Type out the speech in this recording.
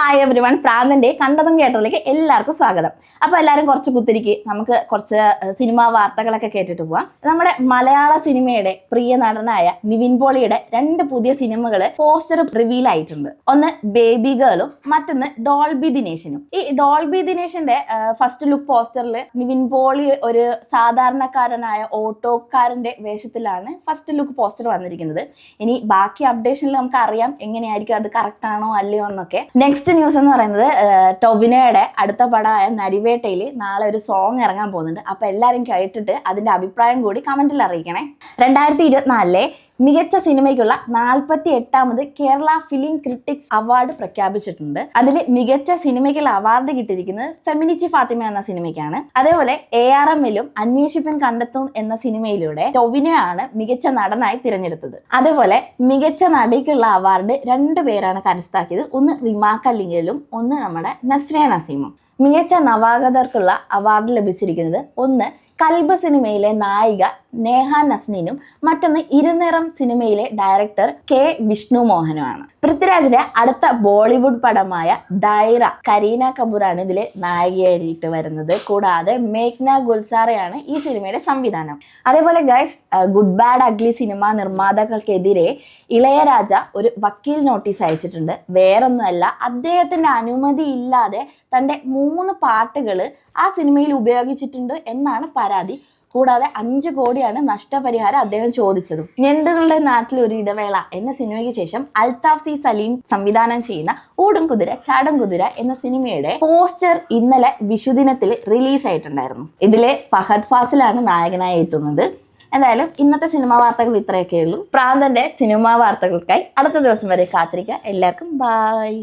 Hi every one പ്രാന്തന്റെ കണ്ടതും കേട്ടതിലേക്ക് എല്ലാവർക്കും സ്വാഗതം. അപ്പോൾ എല്ലാവരും കുറച്ച് കുത്തിരിക്ക്. നമുക്ക് കുറച്ച് സിനിമാ വാർത്തകളൊക്കെ കേട്ടിട്ട് പോവാം. നമ്മുടെ മലയാള സിനിമയുടെ പ്രിയ നടനായ നിവിൻ പോളിയുടെ രണ്ട് പുതിയ സിനിമകൾ പോസ്റ്റർ റിവീൽ ആയിട്ടുണ്ട്. ഒന്ന് ബേബി ഗേളും മറ്റൊന്ന് ഡോൾബി ദിനേശനും. ഈ ഡോൾബി ദിനേശന്റെ ഫസ്റ്റ് ലുക്ക് പോസ്റ്ററിൽ നിവിൻ പോളി ഒരു സാധാരണക്കാരനായ ഓട്ടോക്കാരന്റെ വേഷത്തിലാണ് ഫസ്റ്റ് ലുക്ക് പോസ്റ്റർ വന്നിരിക്കുന്നത്. ഇനി ബാക്കി അപ്ഡേഷനിൽ നമുക്ക് അറിയാം എങ്ങനെയായിരിക്കും അത് കറക്റ്റ് ആണോ അല്ലയോ എന്നൊക്കെ. നെക്സ്റ്റ് ന്യൂസ് എന്ന് പറയുന്നത് ടൊബിനയുടെ അടുത്ത പടമായ നരിവേട്ടയിൽ നാളെ ഒരു സോങ് ഇറങ്ങാൻ പോകുന്നുണ്ട്. അപ്പൊ എല്ലാവരും കേട്ടിട്ട് അതിന്റെ അഭിപ്രായം കൂടി കമന്റിൽ അറിയിക്കണേ. രണ്ടായിരത്തി ഇരുപത്തിനാലിലെ മികച്ച സിനിമയ്ക്കുള്ള നാൽപ്പത്തി എട്ടാമത് കേരള ഫിലിം ക്രിറ്റിക്സ് അവാർഡ് പ്രഖ്യാപിച്ചിട്ടുണ്ട്. അതിൽ മികച്ച സിനിമയ്ക്കുള്ള അവാർഡ് കിട്ടിയിരിക്കുന്നത് ഫെമിനിച്ചി ഫാത്തിമ എന്ന സിനിമയ്ക്കാണ്. അതേപോലെ എ ആർ എമ്മിലും അന്വേഷിപ്പൻ കണ്ടെത്തും എന്ന സിനിമയിലൂടെ ടൊവിനെയാണ് മികച്ച നടനായി തിരഞ്ഞെടുത്തത്. അതേപോലെ മികച്ച നടിക്കുള്ള അവാർഡ് രണ്ടു പേരാണ് കരസ്ഥാക്കിയത് ഒന്ന് റിമാക്ക കല്ലിങ്ങലും ഒന്ന് നമ്മുടെ നസ്രിയ നസീമും. മികച്ച നവാഗതർക്കുള്ള അവാർഡ് ലഭിച്ചിരിക്കുന്നത് ഒന്ന് കൽബ് സിനിമയിലെ നായിക നേഹ നസ്നീനും മറ്റൊന്ന് ഇരുനിറം സിനിമയിലെ ഡയറക്ടർ കെ വിഷ്ണു മോഹനുമാണ് പൃഥ്വിരാജിന്റെ അടുത്ത ബോളിവുഡ് പടമായ ഡൈറ കരീന കപൂറാണ് ഇതിലെ നായികയായിട്ട് വരുന്നത്. കൂടാതെ മേഘ്ന ഗുൽസാറയാണ് ഈ സിനിമയുടെ സംവിധാനം. അതേപോലെ guys good bad ugly cinema നിർമ്മാതാക്കൾക്കെതിരെ Ilaiyaraaja ഒരു വക്കീൽ നോട്ടീസ് അയച്ചിട്ടുണ്ട്. വേറൊന്നുമല്ല അദ്ദേഹത്തിന്റെ അനുമതി ഇല്ലാതെ തന്റെ മൂന്ന് പാട്ടുകൾ ആ സിനിമയിൽ ഉപയോഗിച്ചിട്ടുണ്ട് എന്നാണ് പരാതി. കൂടാതെ അഞ്ച് കോടിയാണ് നഷ്ടപരിഹാരം അദ്ദേഹം ചോദിച്ചതും. ഞണ്ടുകളുടെ നാട്ടിൽ ഒരു ഇടവേള എന്ന സിനിമയ്ക്ക് ശേഷം അൽതാഫ് സി സലീം സംവിധാനം ചെയ്യുന്ന ഓടും കുതിര ചാടും കുതിര എന്ന സിനിമയുടെ പോസ്റ്റർ ഇന്നലെ വിഷുദിനത്തിൽ റിലീസ് ആയിട്ടുണ്ടായിരുന്നു. ഇതിലെ ഫഹദ് ഫാസിലാണ് നായകനായി എത്തുന്നത്. എന്തായാലും ഇന്നത്തെ സിനിമാ വാർത്തകൾ ഇത്രയൊക്കെ ഉള്ളൂ. പ്രാന്തന്റെ സിനിമാ വാർത്തകൾക്കായി അടുത്ത ദിവസം വരെ കാത്തിരിക്കുക. എല്ലാവർക്കും ബായ്